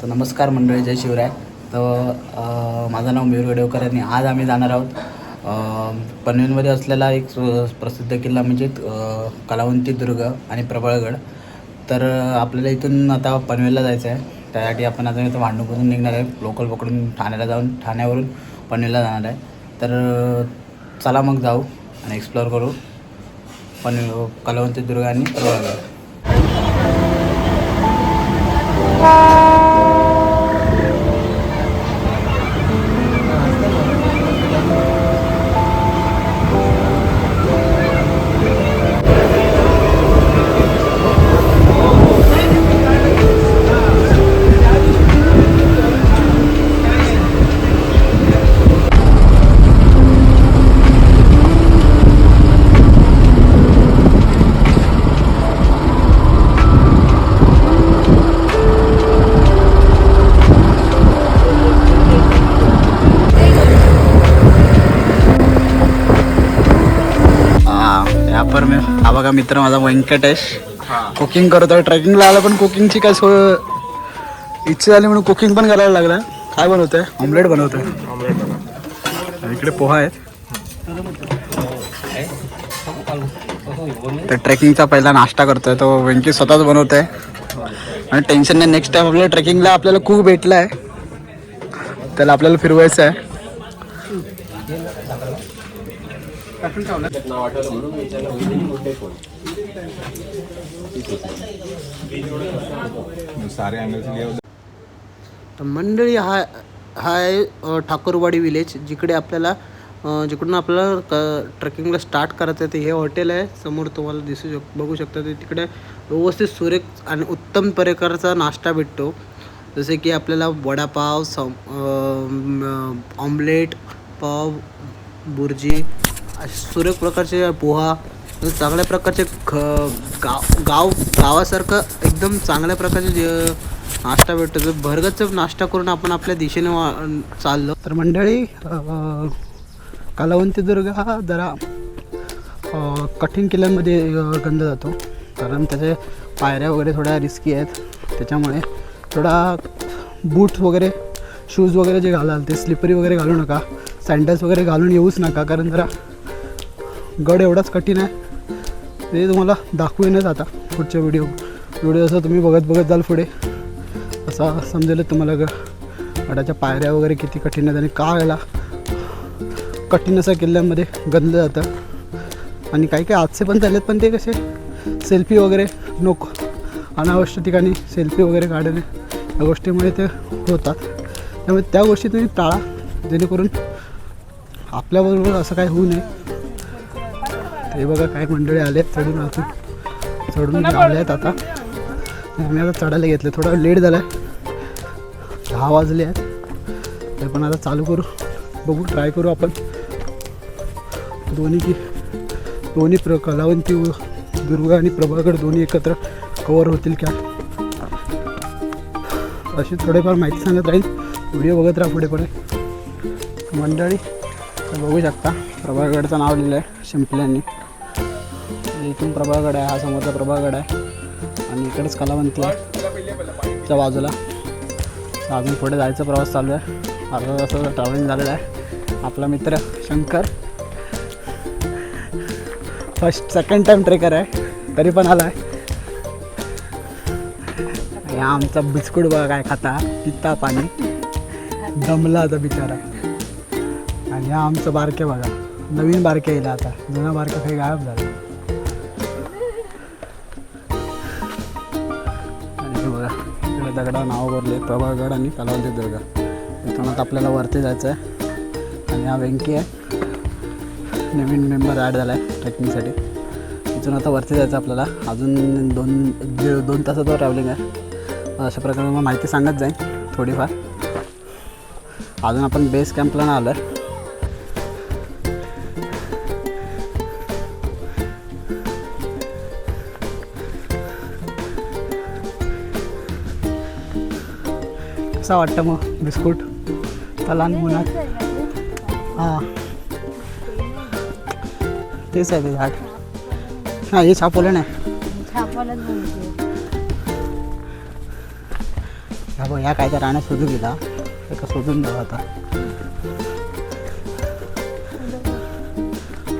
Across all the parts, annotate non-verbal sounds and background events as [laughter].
तर नमस्कार मंडळी जय शिवराय. तर माझं नाव मयूर गडेवकर आणि आज आम्ही जाणार आहोत पनवेलमध्ये असलेला एक प्रसिद्ध किल्ला म्हणजे कलावंती दुर्ग आणि प्रबळगड. तर आपल्याला इथून आता पनवेलला जायचं आहे. त्यासाठी आपण आता इथं भांडूपमधून निघणार आहे. लोकल पकडून ठाण्याला जाऊन ठाण्यावरून पनवेलला जाणार आहे. तर चला मग जाऊ आणि एक्सप्लोअर करू पण कलावंती दुर्ग आणि प्रबळगड. मित्र माझा व्यंकटेश. कुकिंग करतोय. ट्रेकिंगला आला पण कुकिंगची काय सो इच्छा झाली म्हणून कुकिंग पण करायला लागला. काय बनवतोय? ऑमलेट बनवतोय. इकडे पोहा आहेत तर ट्रेकिंगचा पहिला नाश्ता करतोय. तो व्यंकी स्वतःच बनवतोय. आणि टेन्शन नाही. नेक्स्ट टाइम आपल्याला ट्रेकिंगला आपल्याला खूप भेटला आहे त्याला आपल्याला फिरवायचं आहे सारे अँगल्स लिए तर मंडळी हा हा आहे ठाकूरवाडी विलेज जिकडे आपल्याला जिकडून आपल्याला क ट्रेकिंगला स्टार्ट करायचं आहे ते हे हॉटेल आहे. समोर तुम्हाला दिसू शक बघू शकता ते तिकडे व्यवस्थित सुरेख आणि उत्तम प्रकारचा नाश्ता भेटतो. जसे की आपल्याला वडापाव सम ऑमलेट पाव बुर्जी सुरेख प्रकारचे पोहा म्हणजे चांगल्या प्रकारचे ख गाव गाव गावासारखं एकदम चांगल्या प्रकारचे जे नाश्ता भेटतो. जो भरगच नाश्ता करून आपण आपल्या दिशेने वा चाललो. तर मंडळी अं, दुर्ग हा जरा कठीण किल्ल्यांमध्ये गंध जातो. कारण त्याचे पायऱ्या वगैरे थोड्या रिस्की आहेत. त्याच्यामुळे थोडा बूट वगैरे शूज वगैरे जे घालाल ते स्लिपरी वगैरे घालू नका. सँडल्स वगैरे घालून येऊच नका. कारण जरा गड एवढाच कठीण आहे. ते तुम्हाला दाखवेनच आता पुढच्या व्हिडिओ व्हिडिओ जसं तुम्ही बघत बघत जाल पुढे. असा समजेल तुम्हाला ग. गडाच्या पायऱ्या वगैरे किती कठीण आहेत आणि का याला कठीण असा किल्ल्यामध्ये गणलं जातं. आणि काही काही आजचे पण झालेत पण ते कसे? सेल्फी वगैरे नको अनावश्यक ठिकाणी सेल्फी वगैरे काढणे या गोष्टीमुळे ते होतात. त्यामुळे त्या गोष्टी तुम्ही टाळा जेणेकरून आपल्याबरोबर असं काही होऊ नये. हे बघा काय मंडळी आले आहेत चढून अजून. चढून आले आहेत आता. आम्ही आता चढायला घेतलं थोडा लेट झाला आहे दहा वाजले आहेत. ते पण आता चालू करू. बघू ट्राय करू आपण. दोन्ही की दोन्ही प्र कलावंती दुर्ग आणि प्रभागड दोन्ही एकत्र कवर होतील का अशी थोडेफार माहिती सांगत राहील व्हिडिओ बघत राहा पुढे पुढे. मंडळी बघू शकता. प्रभागडचं नाव लिहिलं आहे शिंपल्यांनी. इथून प्रभागड आहे हा समोरचा प्रभागड आहे. आणि इकडेच कलावंती आहे त्या बाजूला. अजून पुढे जायचा प्रवास चालू आहे. अर्धा तासाचं ट्रॅव्हलिंग झालेलं आहे. आपला मित्र Shankar. First second time trekker आहे. तरी पण आला आहे या आमचा बिस्कुट बघा काय खाता. पिता पाणी. दमला आता बिचारा. आणि हा आमचं बारके बघा. नवीन बारके येईल आता. जुना बारके काही गायब झाला. दगडा भरले प्रभागड आणि कलावती दुर्ग. इथून आता आपल्याला वरती जायचं आहे आणि हा व्यंकी आहे. नवीन मेंबर ॲड झाला आहे ट्रेकिंगसाठी इथून आता वरती जायचं आपल्याला. अजून दोन दीड दोन तासाचं ट्रॅव्हलिंग आहे. अशा प्रकारे मग माहिती सांगत जाईन थोडीफार. अजून आपण बेस कॅम्पला ना आलो आहे कसा वाटतं मग बिस्कुट? त्या लहान मुलात हां. तेच आहे ते झाड. हां हे छापवलं नाही. हा बघ ह्या काय त्या राण्या शोधू गेला. एका शोधून द्यावा आता.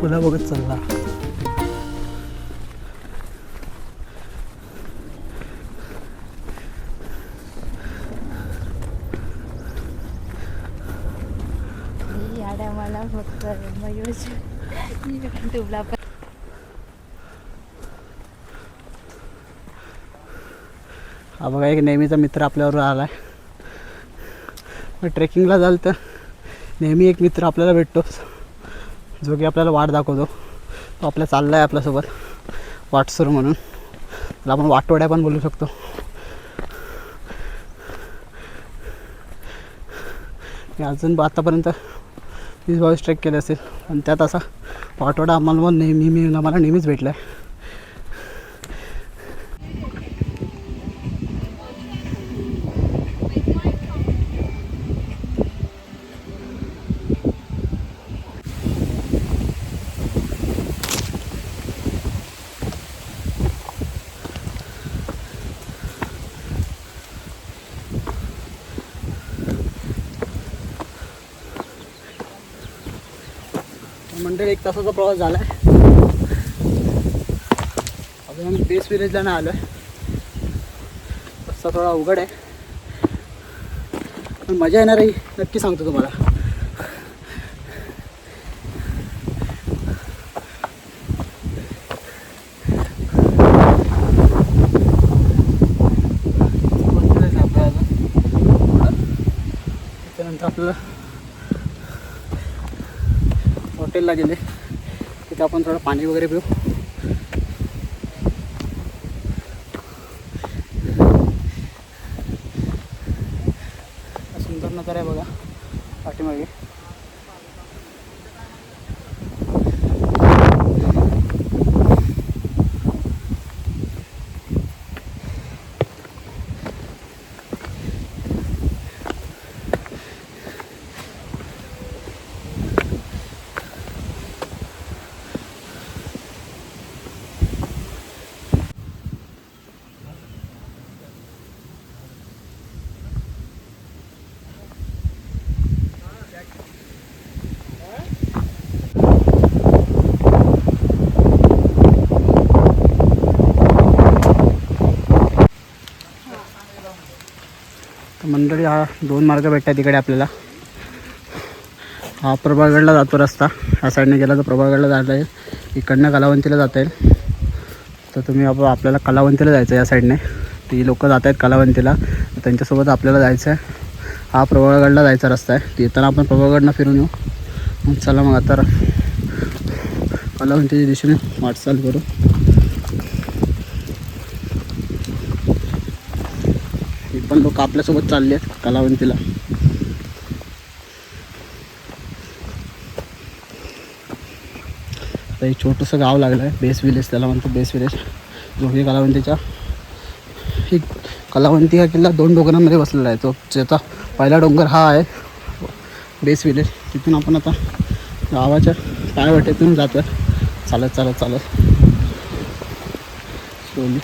पुन्हा बघत चालला याड्या मला फक्त मयूर तुला पण. हा बघा एक नेहमीचा मित्र आपल्यावर आला आहे मग ट्रेकिंगला जाल तर नेहमी एक मित्र आपल्याला भेटतो. जो की आपल्याला वाट दाखवतो. तो आपल्या चालला आहे आपल्यासोबत. वाटसर म्हणून. त्याला आपण वाटवड्या पण बोलू शकतो. मी अजून आतापर्यंत वीस बावीस ट्रेक केले असेल. आणि त्यात असा पाठवडा आम्हाला नेहमी मी मला नेहमीच भेटला आहे मंडळी एक तासाचा प्रवास झाला आहे अजून आम्ही बेस विलेजला नाही आलो आहे रस्ता थोडा अवघड आहे. पण मजा येणार आहे नक्की सांगतो तुम्हाला बसलेलं आहे आपलं अजून. त्याच्यानंतर आपल्याला हॉटेलला गेले. तिथे आपण थोडं पाणी वगैरे पिऊ सुंदर नजर आहे बघा पाठीमागे तर मंडळी हा दोन मार्ग भेटतात तिकडे आपल्याला. हा प्रभागडला जातो रस्ता. ह्या साईडने गेला तर प्रभागडला जाता येईल. इकडनं कलावंतीला जाता येईल. तर तुम्ही आप आपल्याला कलावंतीला जायचं आहे या साईडने ती लोक जात आहेत कलावंतीला. त्यांच्यासोबत आपल्याला जायचं आहे हा प्रभागडला जायचा रस्ता आहे. येताना आपण प्रभागडनं फिरून येऊ. मग चला मग आता कलावंतीच्या दिशेने वाटचाल करू. पण लोक आपल्यासोबत चालले आहेत कलावंतीला. आता एक छोटंसं गाव लागलं आहे बेस विलेज त्याला म्हणतो बेस विलेज. जो की कलावंतीच्या ही कलावंती हा किल्ला दोन डोंगरांमध्ये बसलेला आहे. तो ज्याचा पहिला डोंगर हा आहे बेस विलेज. तिथून आपण आता गावाच्या पायवाटेतून जातो आहे चालत चालत चालत. स्लोली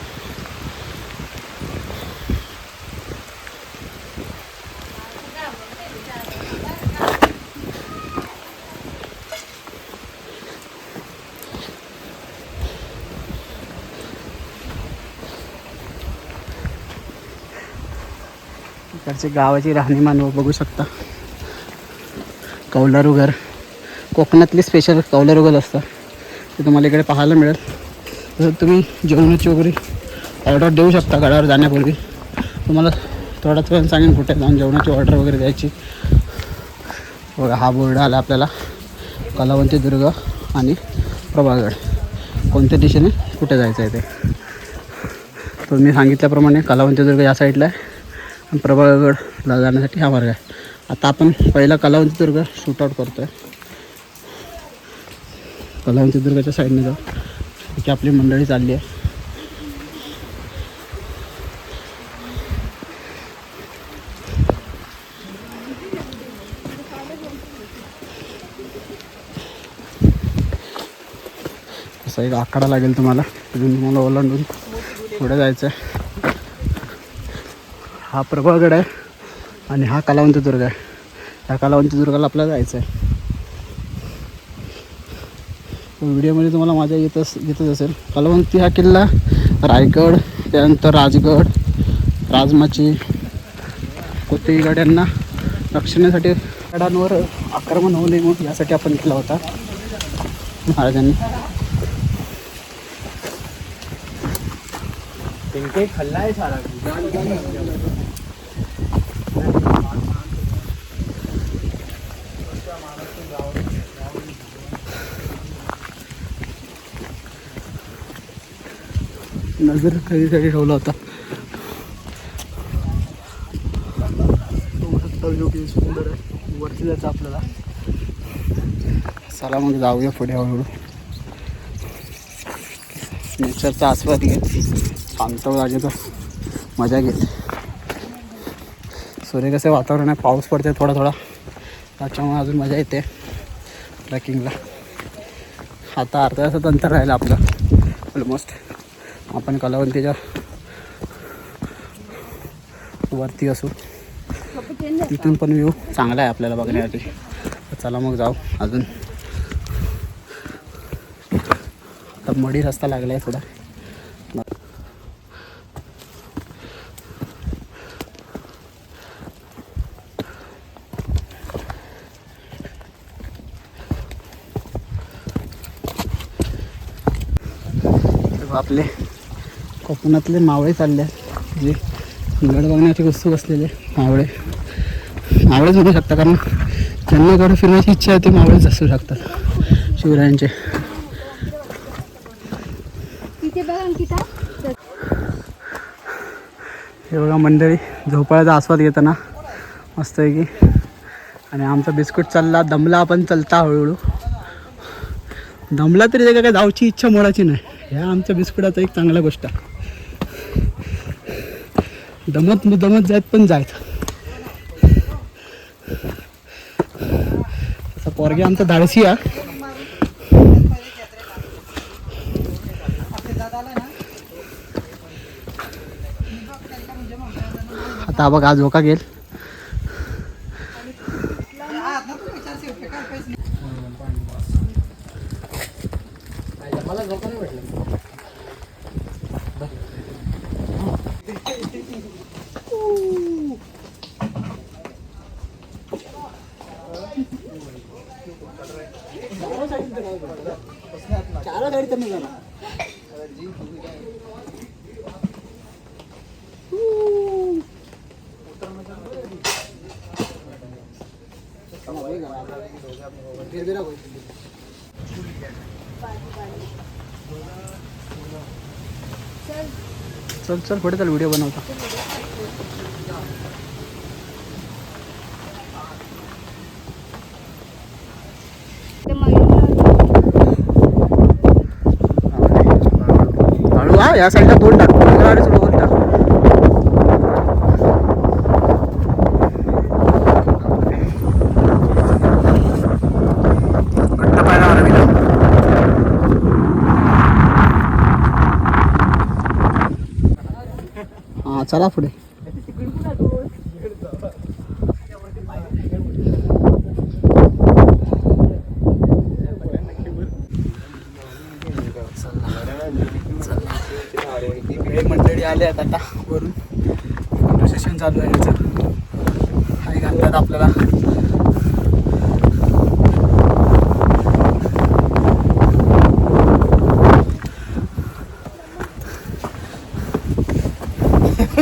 इकडचे गावाची राहणीमान बघू शकता. कौलारुघर. कोकणातली स्पेशल कौलारुगर असतं ते तुम्हाला इकडे पाहायला मिळेल. तसं तुम्ही जेवणाची वगैरे ऑर्डर देऊ शकता गडावर जाण्यापूर्वी. तुम्हाला थोड्याच वेळ सांगेन कुठे जाऊन जेवणाची ऑर्डर वगैरे द्यायची. बघा हा बोर्ड आला आपल्याला. कलावंती दुर्ग आणि प्रभागड. कोणत्या दिशेने कुठे जायचं आहे ते? तर मी सांगितल्याप्रमाणे कलावंती दुर्ग या साईडला आहे. प्रभागडला जाण्यासाठी हा मार्ग आहे. आता आपण पहिला कलावंती दुर्ग शूटआउट करतो आहे कलावंती दुर्गाच्या साईडने जाऊ. की आपली मंडळी चालली आहे. असा एक आकडा लागेल तुम्हाला. तिथून तुम्हाला ओलांडून पुढे जायचं आहे हा प्रभागड आहे आणि हा कलावंत दुर्ग आहे. ह्या कलावंत दुर्गाला आपल्याला जायचं आहे. व्हिडिओमध्ये तुम्हाला मजा येतच येतच असेल. कलावंती हा किल्ला रायगड त्यानंतर राजगड राजमाची कोणत्याही यांना रक्षणासाठी गडांवर आक्रमण होऊ नये म्हणून यासाठी आपण केला होता. महाराजांनी. नजर कधीसाठी ठेवला होता. जो की सुंदर आहे. वरती जायचं आपल्याला. चला मग जाऊया पुढे हळूहळू. नेचरचा आस्वाद घेत. शांत जागेचा मजा घेत. सूर्य कसं वातावरण आहे पाऊस पडते थोडा थोडा. त्याच्यामुळे अजून मजा येते ट्रेकिंगला. आता अर्ध्या तासात अंतर राहिलं आपलं. ऑलमोस्ट आपण कलावंतीच्या वरती असू. तिथून पण व्ह्यू चांगला आहे आपल्याला बघण्यासाठी. चला मग जाऊ अजून. आता मडी रस्ता लागला आहे थोडा तेव्हा आपले कोकणातले मावळे चालले आहेत. जे गड बघण्याची वस्तू बसलेले मावळे. मावळेच म्हणू शकता कारण ज्यांना गड फिरण्याची इच्छा आहे ते मावळेच असू शकतात. शिवरायांचे. हे बघा मंडळी झोपाळ्याचा आस्वाद घेताना मस्त आहे की आणि आमचा बिस्कुट चालला दमला आपण चलता हळूहळू. दमला तरी काय जाऊची इच्छा मोडायची नाही. ह्या आमच्या बिस्कुटाचा एक चांगला गोष्ट आहे. दमत दमत जायत पण जायत. तसा पोरगे आमचा धाडसी आहे आता बघ आज झोका गेल चल चल पुढे चल व्हिडिओ बनवता ते मयूर हळू हा या साईडला दोन टाक गाडी सोडून टाक. हा चला पुढे काही मंडळी आले आहेत आता वरून फोटो सेशन चालू आहे याचं हाय घालतात आपल्याला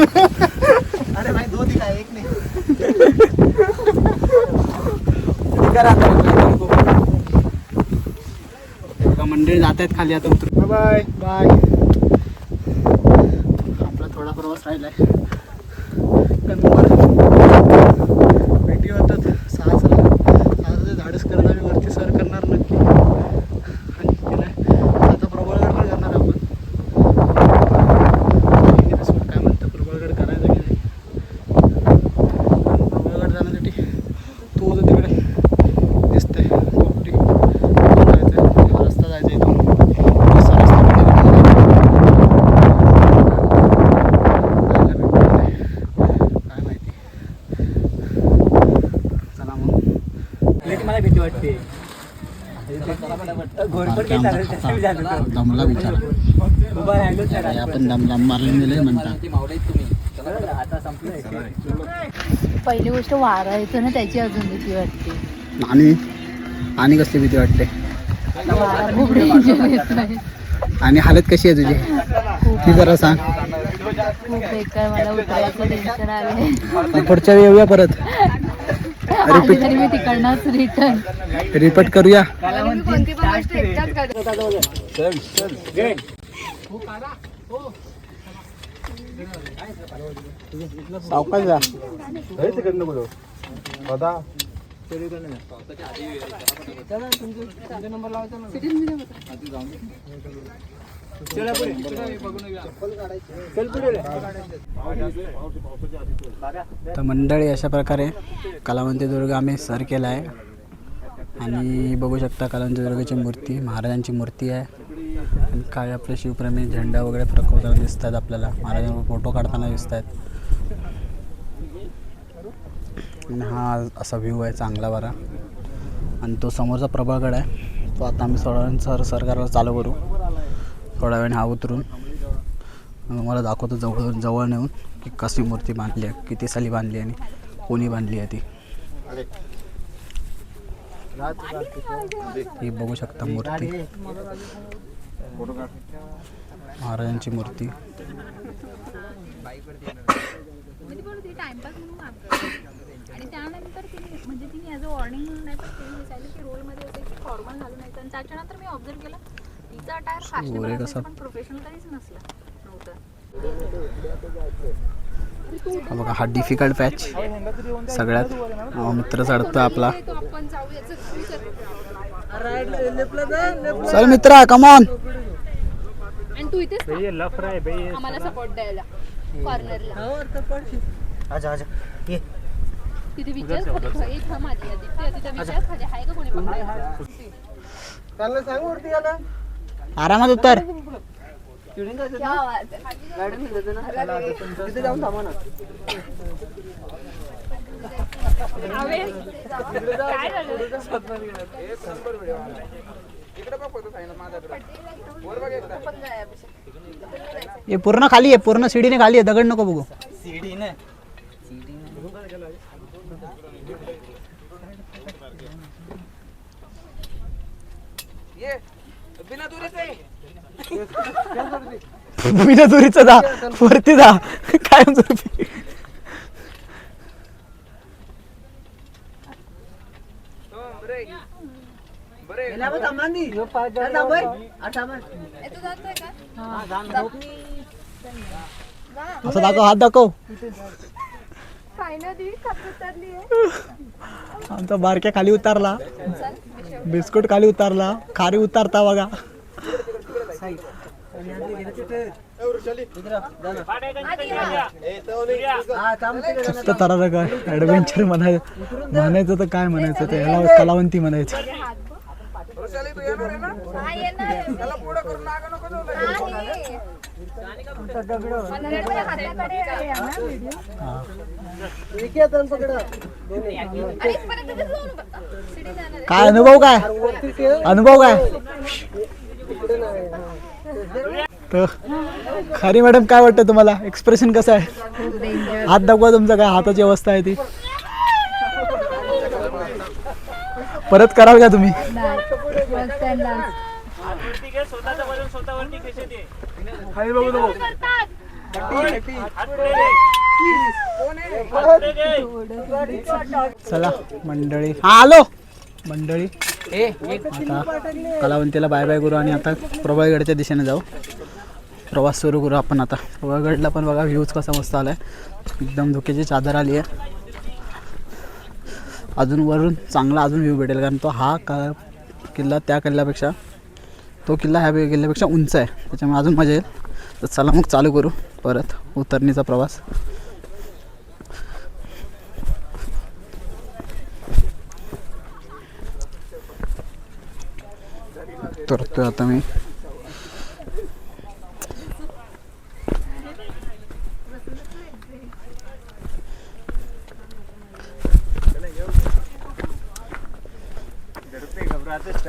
अरे भाई दो दिखा एक नाही मंडळी जात आहेत खाली आता उतरून बाय बाय आपला थोडा प्रवास राहिलाय. कन्नवर भेटी होतात. सहा सहा सहा धाडस करत आम्ही वरती सर करणार नक्की आणि गेलाय आता प्रबळगड पण करणार आपण बघितलं ते सोड काय म्हणतं प्रबळगड करायचं की नाही पण प्रबळगड जाण्यासाठी तो जो तिकडे दिसतंय पोपटी जायचं हा रस्ता जायचा इथून असा रस्ता पलीकडे जायला भेटतो. काय भीती वाटते घोरपड आमचा घेतला खाता दमला आपण दम दम मारले गेले म्हणता. आता संपलंय. पहिली गोष्ट वारा येतो ना त्याची अजून भीती वाटते. आणि? आणि कसली भीती वाटते? आणि हालत कशी आहे तुझी? ती जरा सांग. खूप बेकार मला पुढच्या वेळी येऊया परत. मी तिकडनंच रिटर्न रिपीट करूया. कोणती पण गोष्ट सावकाश जा. तर मंडळी अशा प्रकारे कलावंती दुर्ग आम्ही सर केला आहे. आणि बघू शकता कलावंती दुर्गाची मूर्ती महाराजांची मूर्ती आहे. आणि काय आपले शिवप्रेमी झेंडा वगैरे प्रकवताना दिसत आहेत आपल्याला. महाराजांवर फोटो काढताना दिसत आहेत आणि हा असा व्ह्यू आहे चांगला बरा आणि तो समोरचा प्रभागड आहे. तो आता आम्ही सर सरकारला चालू करू. थोड्या वेळाने हा उतरून. मला दाखवतो जवळ जवळ नेऊन की कशी मूर्ती बांधली आहे किती साली बांधली आणि कोणी बांधली आहे ती. ही बघू शकता मूर्ती. महाराजांची मूर्ती. आणि त्यानंतर तिने म्हणजे तिने ॲज अ वॉर्निंग म्हणून नाही पण तिने विचारलं की रोलमध्ये होते की फॉर्मल घालून यायचं आणि त्याच्यानंतर मी ऑब्झर्व केलं तिचा अटायर गोरे फॅशनेबल कसा- प्रोफेशनल काहीच नसलं. नव्हतं. हा बघा हा डिफिकल्ट पॅच सगळ्यात मित्र चढतो आपला. तो आपण जाऊया चल, मित्रा कमॉन तू इथेच. आम्हाला सपोर्ट द्यायला कॉर्नरला अच्छा अच्छा ये. तिथे विचार खाली एक थांब आधी आधी. ते तिथे विचार खाली आहे का कोणी उतर क्या आवाज आहे? तिथे जाऊन थांबा ना आवे. काय झालं? आपण जाऊया अभिषेक. हे पूर्ण खाली आहे पूर्ण शिडीने खाली आहे दगड नको बघू सीडी ने बिना दुरीचं जा वरती जा कायम झोपी ए, तू जातोय का? असं दाखव हात दाखव फायनली कप उतरली आहे. आमचा बारक्या खाली उतारला. बिस्कुट खाली उतारला. खारी उतारता बघा. तर तरा काय ॲडव्हेंचर म्हणायचं. तर काय म्हणायचं? ते याला कलावंती म्हणायचं. हा, येणार. नाही. पंधरामध्ये हाताकडे आहे ना व्हिडिओ. अरे, इथपर्यंत कसं जाऊन बघ. शिडी जाणार आहे. काय अनुभव काय अनुभव काय तर खरी मॅडम काय वाटतं तुम्हाला एक्सप्रेशन कसं आहे हात दाखवा तुमचा काय हाताची अवस्था आहे ती परत कराल का तुम्ही First and last. चला मंडळी. हा आलो. मंडळी. आता कलावंतीला बाय बाय करू आणि आता प्रबळगडच्या दिशेने जाऊ. प्रवास सुरू करू आपण आता. प्रबळगडला पण बघा व्ह्यूज कसा मस्त आलाय. एकदम धुक्याची चादर आली आहे. अजून वरून चांगला अजून व्ह्यू भेटेल कारण तो हा का किल्ला त्या किल्ल्यापेक्षा तो किल्ला ह्या किल्ल्यापेक्षा उंच आहे. त्याच्यामुळे अजून मजा येईल. तर चला मग चालू करू परत उतरणीचा प्रवास. तरतोय आता मी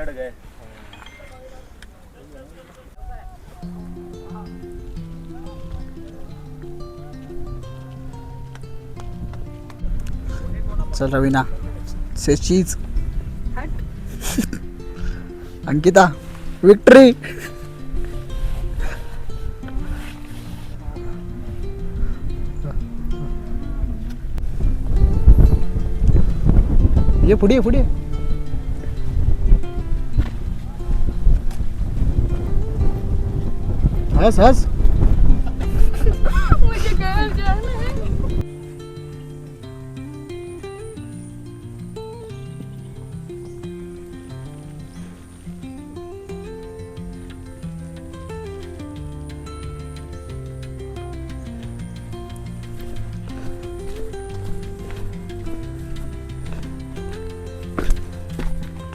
चढ गए। चल Raveena say cheese [laughs] Ankita victory ये पुढे ये, पुढे हस हस मुझे घर जाना है?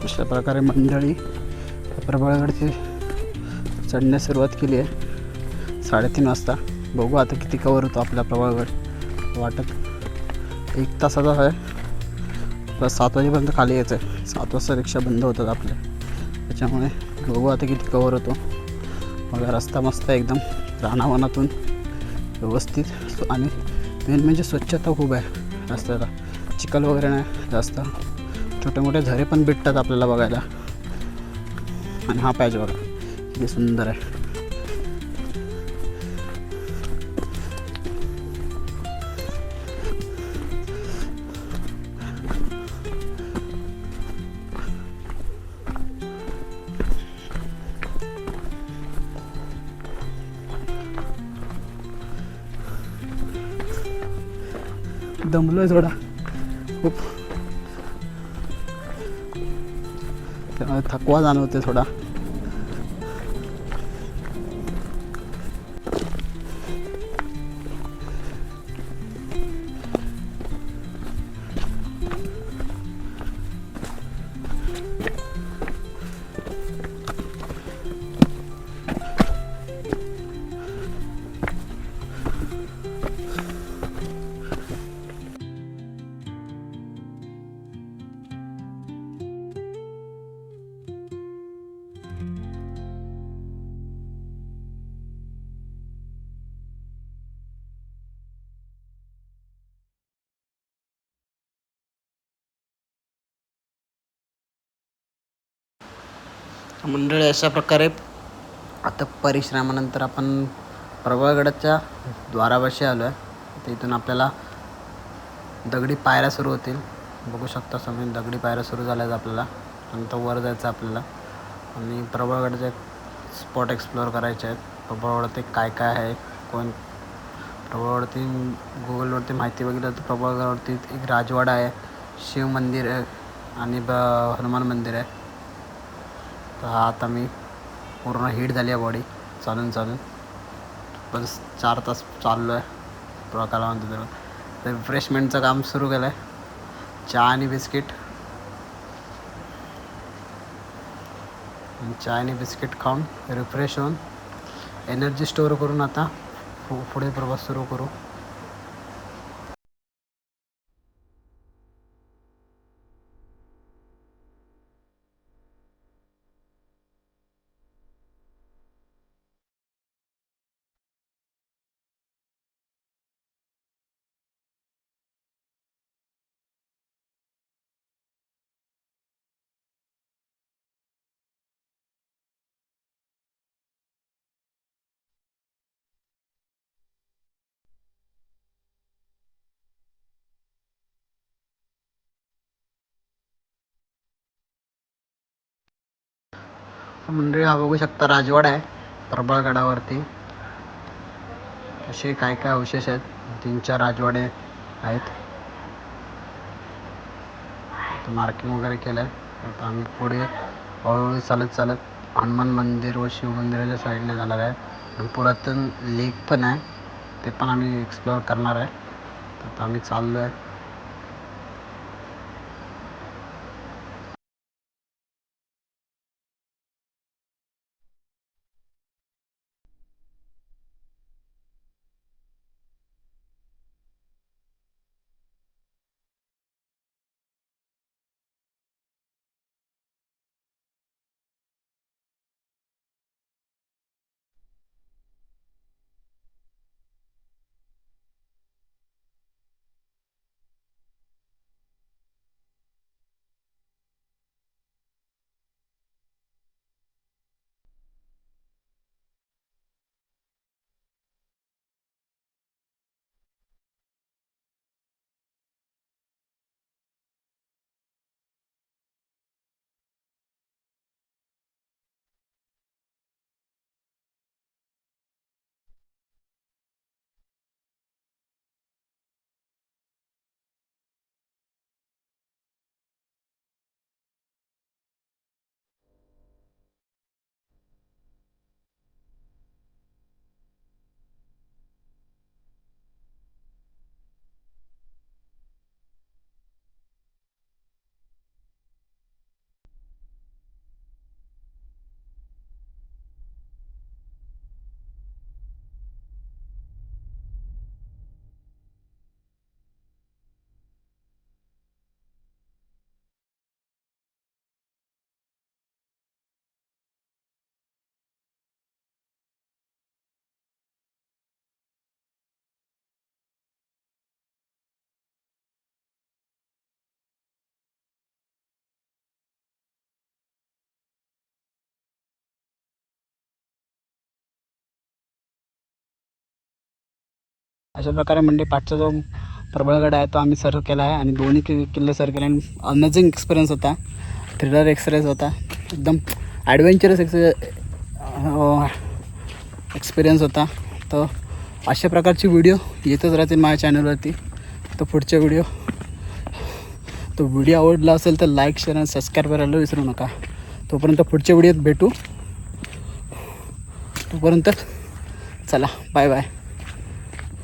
अशा प्रकारे मंडळी प्रबळगडची चढण्यास सुरुवात केली आहे. साडेतीन वाजता. बघू आता किती कवर होतो आपला प्रबळगड वाटत एक तासाचा आहे. प्लस सात वाजेपर्यंत खाली यायचं आहे सात वाजता रिक्षा बंद होतात आपल्या. त्याच्यामुळे बघू आता किती कवर होतो. मग रस्ता मस्त आहे एकदम. रानावनातून व्यवस्थित आणि मेन म्हणजे स्वच्छता खूप आहे रस्त्याला. चिखल वगैरे नाही जास्त. छोटे मोठे झरे पण भेटतात आपल्याला बघायला. आणि हा पॅच बघा. किती सुंदर आहे. दमलोय थोडा. खूप थकवा जाणवते थोडा. अशा प्रकारे आता परिश्रमानंतर आपण प्रभागडाच्या द्वारापाशी आलो आहे तर इथून आपल्याला दगडी पायऱ्या सुरू होतील. बघू शकता समजून दगडी पायऱ्या सुरू झाल्या आहेत आपल्याला. नंतर वर जायचं आपल्याला. आणि प्रभागडचे स्पॉट एक्सप्लोअर करायचे आहेत. प्रबळगडात काय काय आहे कोण प्रबळवरती गुगलवरती माहिती बघितलं तर प्रबळगडावरती एक राजवाडा आहे. शिव मंदिर आहे आणि ब हनुमान मंदिर आहे. तर हा आता मी पूर्ण हीट झाली आहे बॉडी चालून चालून. पण चार तास चाललो आहे. प्रकाला म्हणतो त्याला रिफ्रेशमेंटचं काम सुरू केलं आहे चहा आणि बिस्किट चहा आणि बिस्किट खाऊन रिफ्रेश होऊन एनर्जी स्टोअर करून आता पु- पुढे प्रवास सुरू करू. मंडळी हा बघू शकता राजवाडा आहे प्रबळगडावरती असे काय काय अवशेष आहेत? तीन चार राजवाडे आहेत. मार्किंग वगैरे केलं आहे आता आम्ही पुढे हळूहळू चालत चालत हनुमान मंदिर व शिवमंदिराच्या साईडने जाणार आहे. आणि पुरातन लेक पण आहे. ते पण आम्ही एक्सप्लोअर करणार आहे. तर आता आम्ही चाललो आहे अशा प्रकारे म्हणजे पाठचा जो प्रबळगड आहे तो आम्ही सर केला आहे आणि दोन्ही कि किल्ले सर केले आणि अमेझिंग एक्सपिरियन्स होता. थ्रिलर एक्सपिरियन्स होता. एकदम ॲडव्हेंचरस एक्स एक्सपिरियन्स होता. तर अशा प्रकारची व्हिडिओ येतच राहतील माझ्या चॅनलवरती तर पुढचे व्हिडिओ तो व्हिडिओ आवडला असेल तर लाईक शेअर आणि सबस्क्राईब करायला विसरू नका. तोपर्यंत पुढच्या व्हिडिओत भेटू. तोपर्यंत चला बाय बाय